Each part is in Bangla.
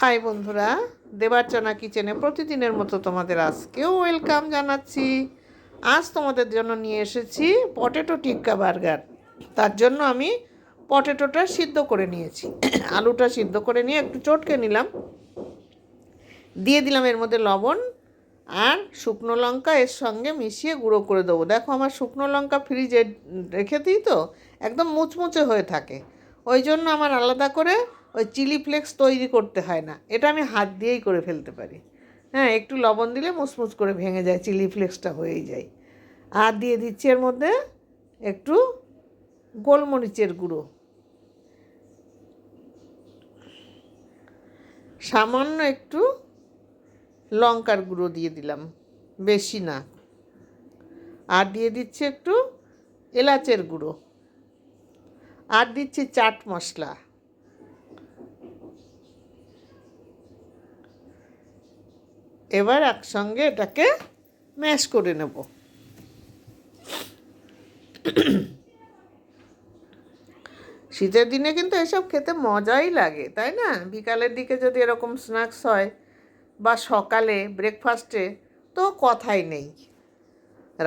হাই বন্ধুরা দেবার্চনা কিচেনে প্রতিদিনের মতো তোমাদের আজকেও ওয়েলকাম জানাচ্ছি। আজ তোমাদের জন্য নিয়ে এসেছি পটেটো টিক্কা বার্গার। তার জন্য আমি পটেটোটা সিদ্ধ করে নিয়েছি। আলুটা সিদ্ধ করে নিয়ে একটু চটকে নিলাম। দিয়ে দিলাম এর মধ্যে লবণ আর শুকনো লঙ্কা এর সঙ্গে মিশিয়ে গুঁড়ো করে দেবো। দেখো আমার শুকনো লঙ্কা ফ্রিজে রেখে দিই তো, একদম মুচমুচে হয়ে থাকে। ওই জন্য আমার আলাদা করে ওই চিলি ফ্লেক্স তৈরি করতে হয় না। এটা আমি হাত দিয়েই করে ফেলতে পারি। হ্যাঁ একটু লবণ দিলে মুচমুচ করে ভেঙে যায়, চিলি ফ্লেক্সটা হয়েই যায়। আর দিয়ে দিচ্ছি এর মধ্যে একটু গোলমরিচের গুঁড়ো। সামান্য একটু লঙ্কার গুঁড়ো দিয়ে দিলাম, বেশি না। আর দিয়ে দিচ্ছি একটু এলাচের গুঁড়ো। আর দিচ্ছি চাট মশলা। এবার একসঙ্গে এটাকে ম্যাশ করে নেব। শীতের দিনে কিন্তু এসব খেতে মজাই লাগে, তাই না? বিকালের দিকে যদি এরকম স্ন্যাক্স হয় বা সকালে ব্রেকফাস্টে তো কথাই নেই।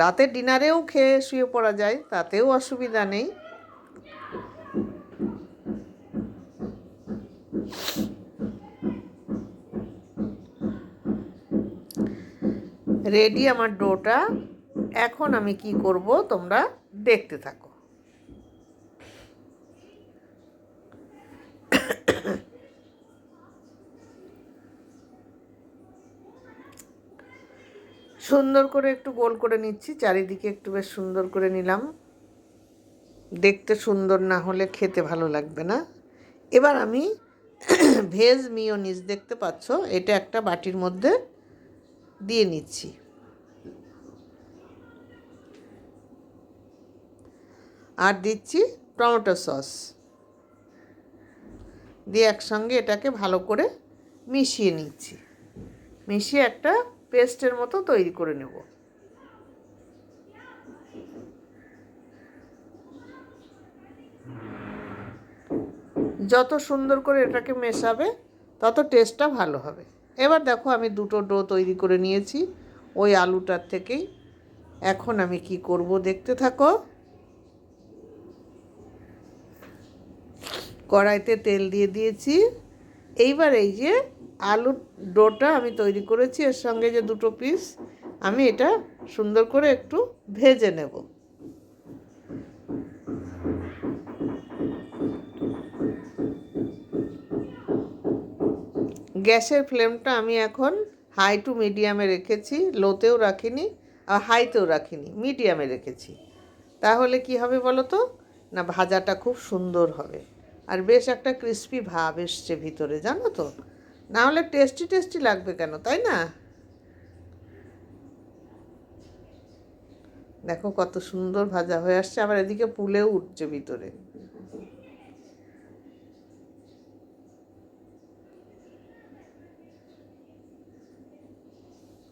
রাতের ডিনারেও খেয়ে শুয়ে পড়া যায়, তাতেও অসুবিধা নেই। রেডি আমার ডোটা। এখন আমি কি করব তোমরা দেখতে থাকো। সুন্দর করে একটু গোল করে নিচ্ছি, চারিদিকে একটু বেশ সুন্দর করে নিলাম। দেখতে সুন্দর না হলে খেতে ভালো লাগবে না। এবার আমি ভেজ মিওনিজ দেখতে পাচ্ছ, এটা একটা বাটির মধ্যে দিয়ে নিচ্ছি। আর দিচ্ছি টমেটো সস। দিয়ে একসঙ্গে এটাকে ভালো করে মিশিয়ে নিচ্ছি। মিশিয়ে একটা পেস্টের মতো তৈরি করে নেব। যত সুন্দর করে এটাকে মেশাবে, তত টেস্টটা ভালো হবে। এবার দেখো আমি দুটো ডো তৈরি করে নিয়েছি। ওই আলুটার থেকেই। এখন আমি কি করব দেখতে থাকো। কড়াইতে তেল দিয়ে দিয়েছি। এইবার এই যে আলুর ডোটা আমি তৈরি করেছি। এর সঙ্গে যে দুটো পিস আমি এটা সুন্দর করে একটু ভেজে নেব। গ্যাসের ফ্লেমটা আমি এখন হাই টু মিডিয়ামে রেখেছি, লোতেও রাখিনি আর হাইতেও রাখিনি, মিডিয়ামে রেখেছি। তাহলে কি হবে বলো তো? না, ভাজাটা খুব সুন্দর হবে। আর বেশ একটা ক্রিস্পি ভাব এসছে ভিতরে, জানো তো? না হলে টেস্টি টেস্টি লাগবে কেন, তাই না? দেখো কত সুন্দর ভাজা হয়ে আসছে, আবার এদিকে পুলেও উঠছে ভিতরে।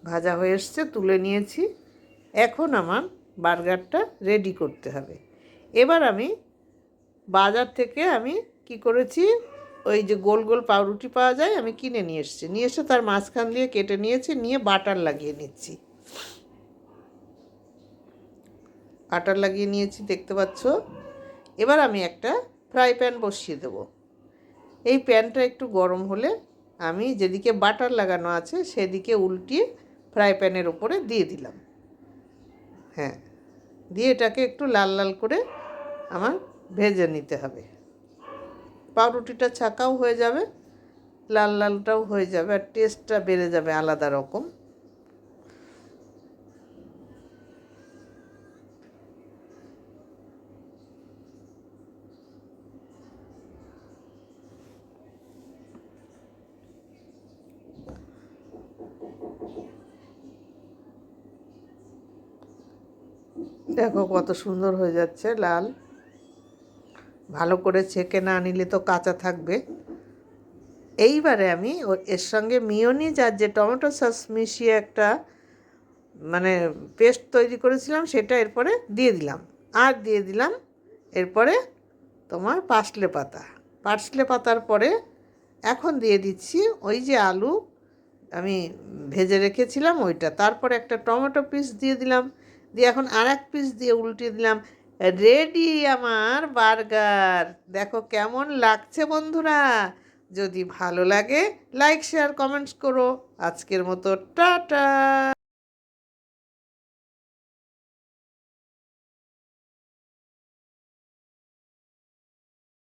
ভাজা হয়ে এসছে, তুলে নিয়েছি। এখন আমার বার্গারটা রেডি করতে হবে। এবার আমি বাজার থেকে আমি কি করেছি, ওই যে গোল গোল পাউরুটি পাওয়া যায়, আমি কিনে নিয়ে এসেছি। নিয়ে এসে তার মাঝখান দিয়ে কেটে নিয়েছি, নিয়ে বাটার লাগিয়ে নিচ্ছি। বাটার লাগিয়ে নিয়েছি, দেখতে পাচ্ছ? এবার আমি একটা ফ্রাই প্যান বসিয়ে দেবো। এই প্যানটা একটু গরম হলে আমি যেদিকে বাটার লাগানো আছে, সেদিকে উল্টিয়ে ফ্রাই প্যানের ওপরে দিয়ে দিলাম। হ্যাঁ দিয়ে এটাকে একটু লাল লাল করে আমার ভেজে নিতে হবে। পাউরুটিটা ছাকাও হয়ে যাবে, লাল লালটাও হয়ে যাবে আর টেস্টটা বেড়ে যাবে আলাদা রকম। দেখো কত সুন্দর হয়ে যাচ্ছে লাল। ভালো করে ছেঁকে না নিলে তো কাঁচা থাকবে। এইবারে আমি এর সঙ্গে মিওনিজ আর যে টমেটো সস মিশিয়ে একটা মানে পেস্ট তৈরি করেছিলাম, সেটা এরপরে দিয়ে দিলাম। আর দিয়ে দিলাম এরপরে তোমার পার্সলে পাতা। পার্সলে পাতার পরে এখন দিয়ে দিচ্ছি ওই যে আলু আমি ভেজে রেখেছিলাম ওইটা। তারপরে একটা টমেটো পিস দিয়ে দিলাম। দিয়ে এখন আর এক পিস দিয়ে উল্টে দিলাম রেডি আমার বার্গার দেখো কেমন লাগছে বন্ধুরা। যদি ভালো লাগে লাইক শেয়ার কমেন্টস করো। আজকের মতো টাটা।